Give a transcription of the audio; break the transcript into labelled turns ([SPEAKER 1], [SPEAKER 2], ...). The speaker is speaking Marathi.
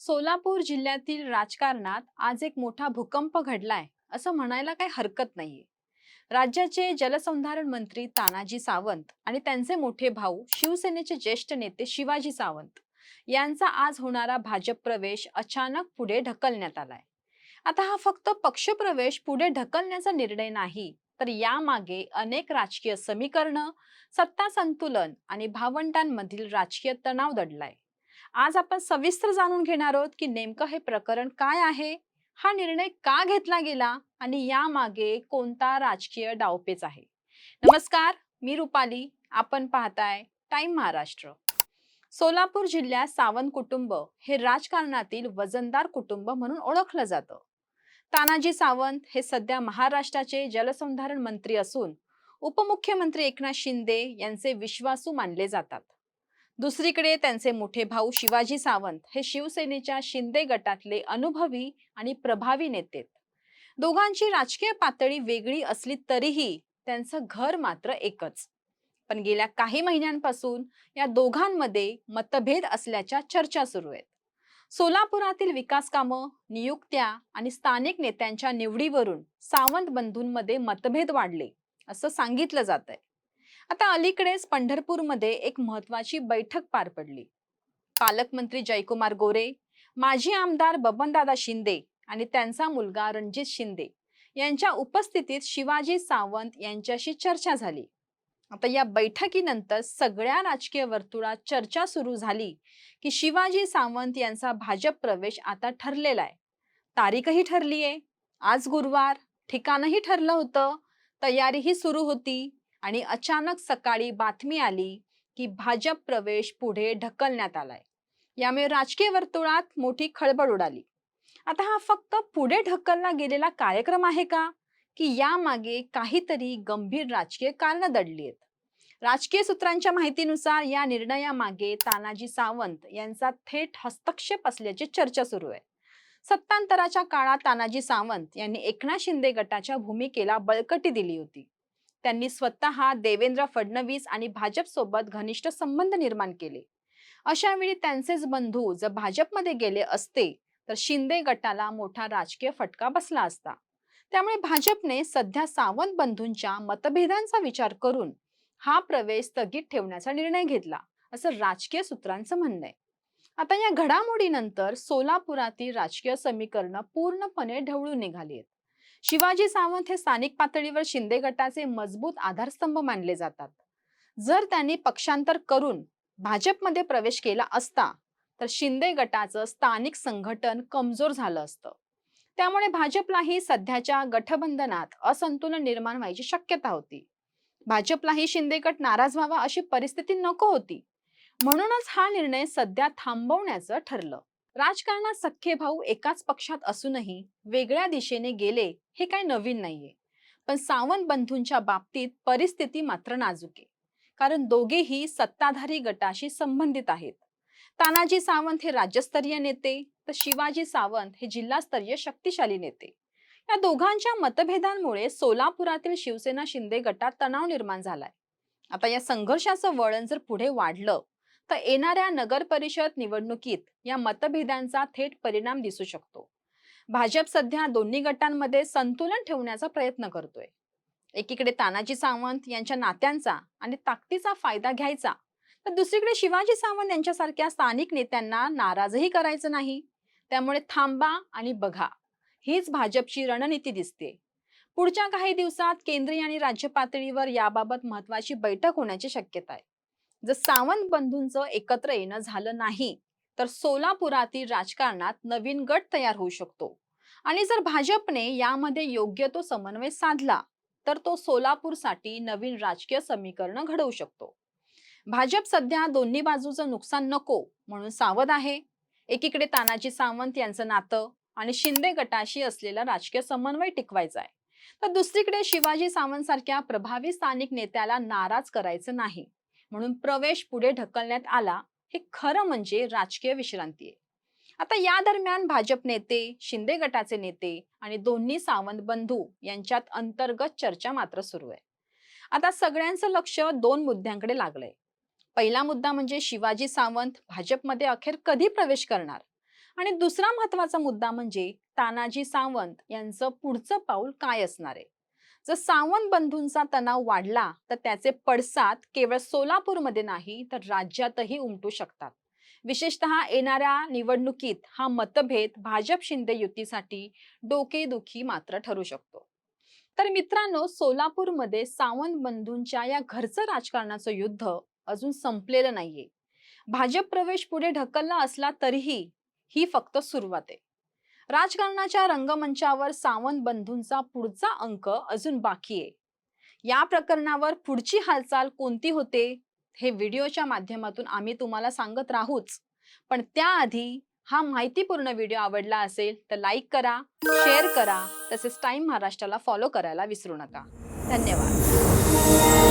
[SPEAKER 1] सोलापूर जिल्ह्यातील राजकारणात आज एक मोठा भूकंप घडलाय असं म्हणायला काही हरकत नाहीये. राज्याचे जलसंधारण मंत्री तानाजी सावंत आणि त्यांचे मोठे भाऊ शिवसेनेचे ज्येष्ठ नेते शिवाजी सावंत यांचा आज होणारा भाजप प्रवेश अचानक पुढे ढकलण्यात आलाय. आता हा फक्त पक्षप्रवेश पुढे ढकलण्याचा निर्णय नाही तर यामागे अनेक राजकीय समीकरणं सत्ता संतुलन आणि भावंडांमधील राजकीय तणाव दडलाय. आज आपण सविस्तर जाणून घेणार आहोत की नेमकं हे प्रकरण काय आहे? हा निर्णय का घेतला गेला? आणि यामागे कोणता राजकीय डावपेच आहे? नमस्कार मी रुपाली. आपण पाहताय टाइम महाराष्ट्र. सोलापूर जिल्ह्यात सावंत कुटुंब हे राजकारणातील वजनदार कुटुंब म्हणून ओळखलं जातं. तानाजी सावंत हे सध्या महाराष्ट्राचे जलसंधारण मंत्री असून उपमुख्यमंत्री एकनाथ शिंदे यांचे विश्वासू मानले जातात. दुसरीकडे त्यांचे मोठे भाऊ शिवाजी सावंत हे शिवसेनेच्या शिंदे गटातले अनुभवी आणि प्रभावी नेते. दोघांची राजकीय पातळी वेगळी असली तरीही त्यांचं घर मात्र एकच. पण गेल्या काही महिन्यांपासून या दोघांमध्ये मतभेद असल्याच्या चर्चा सुरू आहेत. सोलापुरातील विकास कामं नियुक्त्या आणि स्थानिक नेत्यांच्या निवडीवरून सावंत बंधूंमध्ये मतभेद वाढले असं सांगितलं जात आहे आता अलीकडेच पंढरपूरमध्ये एक महत्वाची बैठक पार पडली. पालकमंत्री जयकुमार गोरे माजी आमदार बबनदादा शिंदे आणि त्यांचा मुलगा रणजित शिंदे यांच्या उपस्थितीत शिवाजी सावंत यांच्याशी चर्चा झाली. आता या बैठकीनंतर सगळ्या राजकीय वर्तुळात चर्चा सुरू झाली की शिवाजी सावंत यांचा भाजप प्रवेश आता ठरलेला आहे. तारीखही ठरली आहे आज गुरुवार. ठिकाणही ठरलं होतं. तयारीही सुरू होती. आणि अचानक सकाळी बातमी आली की भाजप प्रवेश पुढे ढकलण्यात आलाय. यामुळे राजकीय वर्तुळात मोठी खळबळ उडाली. आता हा फक्त पुढे ढकलला गेलेला कार्यक्रम आहे का? की यामागे काहीतरी गंभीर राजकीय कारण दडली आहेत. राजकीय सूत्रांच्या माहितीनुसार या निर्णयामागे तानाजी सावंत यांचा थेट हस्तक्षेप असल्याची चर्चा सुरू आहे. सत्तांतराच्या काळात तानाजी सावंत यांनी एकनाथ शिंदे गटाच्या भूमिकेला बळकटी दिली होती. त्यांनी स्वतः देवेंद्र फडणवीस आणि भाजप सोबत घनिष्ठ संबंध निर्माण केले. अशा वेळी त्यांचेच बंधू जर भाजपमध्ये गेले असते तर शिंदे गटाला मोठा राजकीय फटका बसला असता. त्यामुळे भाजपने सध्या सावंत बंधूंच्या मतभेदांचा विचार करून हा प्रवेश स्थगित ठेवण्याचा निर्णय घेतला असं राजकीय सूत्रांचं म्हणणं आहे. आता या घडामोडीनंतर सोलापुरातील राजकीय समीकरणं पूर्णपणे ढवळून निघाली आहेत. शिवाजी सावंत हे स्थानिक पातळीवर शिंदे गटाचे मजबूत आधारस्तंभ मानले जातात. जर त्यांनी पक्षांतर करून भाजपमध्ये प्रवेश केला असता तर शिंदे गटाचं स्थानिक संघटन कमजोर झालं असतं. त्यामुळे भाजपलाही सध्याच्या गठबंधनात असंतुलन निर्माण व्हायची शक्यता होती. भाजपलाही शिंदे गट नाराज व्हावा अशी परिस्थिती नको होती. म्हणूनच हा निर्णय सध्या थांबवण्याचं ठरलं. राजकारणात सख्खे भाऊ एकाच पक्षात असूनही वेगळ्या दिशेने गेले हे काही नवीन नाहीये. पण सावंत बंधूंच्या बाबतीत परिस्थिती मात्र नाजूक आहे. कारण दोघेही सत्ताधारी गटाशी संबंधित आहेत. तानाजी सावंत हे राज्यस्तरीय नेते तर शिवाजी सावंत हे जिल्हास्तरीय शक्तिशाली नेते. या दोघांच्या मतभेदांमुळे सोलापुरातील शिवसेना शिंदे गटात तणाव निर्माण झालाय. आता या संघर्षाचं वळण जर पुढे वाढलं तर येणाऱ्या नगर परिषद निवडणुकीत या मतभेदांचा थेट परिणाम दिसू शकतो. भाजप सध्या दोन्ही गटांमध्ये संतुलन ठेवण्याचा प्रयत्न करतोय. एकीकडे तानाजी सावंत यांच्या नात्यांचा आणि ताकदीचा फायदा घ्यायचा तर दुसरीकडे शिवाजी सावंत यांच्यासारख्या स्थानिक नेत्यांना नाराजही करायचं नाही. त्यामुळे थांबा आणि बघा हीच भाजपची रणनीती दिसते. पुढच्या काही दिवसात केंद्रीय आणि राज्य पातळीवर याबाबत महत्वाची बैठक होण्याची शक्यता आहे. जर सावंत बंधूंचं एकत्र येणं झालं नाही तर सोलापुरातील राजकारणात नवीन गट तयार होऊ शकतो. आणि जर भाजपने यामध्ये योग्य तो समन्वय साधला तर तो सोलापूरसाठी नवीन राजकीय समीकरण घडवू शकतो. भाजप सध्या दोन्ही बाजूचं नुकसान नको म्हणून सावध आहे. एकीकडे तानाजी सावंत यांचं नातं आणि शिंदे गटाशी असलेला राजकीय समन्वय टिकवायचा आहे तर दुसरीकडे शिवाजी सावंत सारख्या प्रभावी स्थानिक नेत्याला नाराज करायचं नाही. म्हणून प्रवेश पुढे ढकलण्यात आला हे खरं म्हणजे राजकीय विश्रांती आहे. आता या दरम्यान भाजप नेते शिंदे गटाचे नेते आणि दोन्ही सावंत बंधू यांच्यात अंतर्गत चर्चा मात्र सुरू आहे. आता सगळ्यांचं लक्ष दोन मुद्द्यांकडे लागलंय. पहिला मुद्दा म्हणजे शिवाजी सावंत भाजपमध्ये अखेर कधी प्रवेश करणार? आणि दुसरा महत्त्वाचा मुद्दा म्हणजे तानाजी सावंत यांचं पुढचं पाऊल काय असणार आहे? जर सावंत बंधूंचा तणाव वाढला तर त्याचे पडसाद केवळ सोलापूरमध्ये नाही तर राज्यातही उमटू शकतात. विशेषतः येणाऱ्या निवडणुकीत हा मतभेद भाजप शिंदे युतीसाठी डोकेदुखी मात्र ठरू शकतो. तर मित्रांनो सोलापूरमध्ये सावंत बंधूंच्या या घरचं राजकारणाचं युद्ध अजून संपलेलं नाहीये. भाजप प्रवेश पुढे ढकलला असला तरीही ही फक्त सुरुवात आहे. राजकारणाच्या रंगमंचावर सावंत बंधूंचा पुढचा अंक अजून बाकी आहे. या प्रकरणावर पुढची हालचाल कोणती होते? हे व्हिडिओच्या माध्यमातून आम्ही तुम्हाला सांगत राहूच. पण त्याआधी हा माहितीपूर्ण व्हिडिओ आवडला असेल तर लाईक करा शेअर करा तसेच टाइम महाराष्ट्राला फॉलो करायला विसरू नका. धन्यवाद.